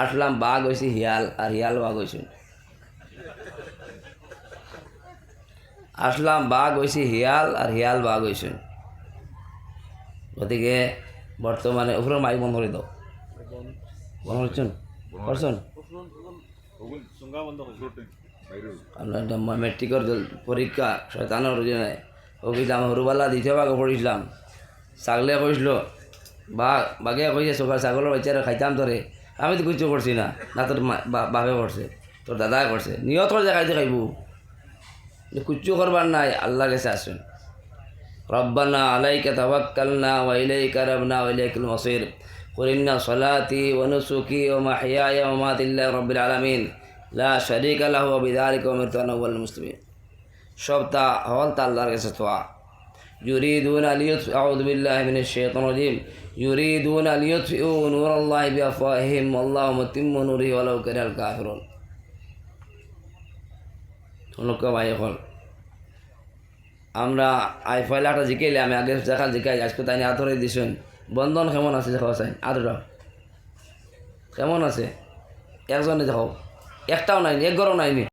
আসলাম, বাঘ হয়েছে হিয়াল, আর হিয়াল বাঘ হয়েছে আসলাম, বাঘ হয়েছে হিয়াল, আর হিয়াল বাঘ হয়েছে গতিকে বর্তমানে উপরে মাইক বন্ধ করে দাও। বন্ধ করছেন করছেন আমরা একটা পরীক্ষা শয়তানোর জন্য ওকে আমি সরুবালা দ্বিতীয় ভাগে পড়িছিলাম ছাগলে কইছিল বা বাঘে কইছে সকাল ছাগলের বাচ্চারা খাইতাম তোরে আমি তো কিছু করছি না না তোর মা- বা- বাপে করছে তোর দাদাই করছে নিয়ত করে খাইতে খাইব কুচ্ছু করবার নাই আল্লাহ কাছে আসুন রব্বানা আলাইকা তাওয়াক্কালনা ওয়া ইলাইকা রাবনা ওয়া ইলাইকাল মাসির قل إن صلاتي ونسكي ومحياي ومماتي لله رب العالمين لا شريك له وبذلك أمرت أنا أول المسلمين সবটা হল তা আল্লাহর কাছে তোয়া يريدون ليطفئوا أعوذ بالله من الشيطان الرجيم يريدون ليطفئوا نور الله بأفواههم والله متم نوره ولو كره الكافرون লোক ভাই এখন আমরা আই ফয়লাটা জিকাইলে আমি আগে দেখা জিকাই আজকে তাই আদরে দিছেন বন্ধন কেমন আছে দেখো চাই আদরা কেমন আছে একজনে দেখো একটাও নাইনি এক ঘরও নাইনি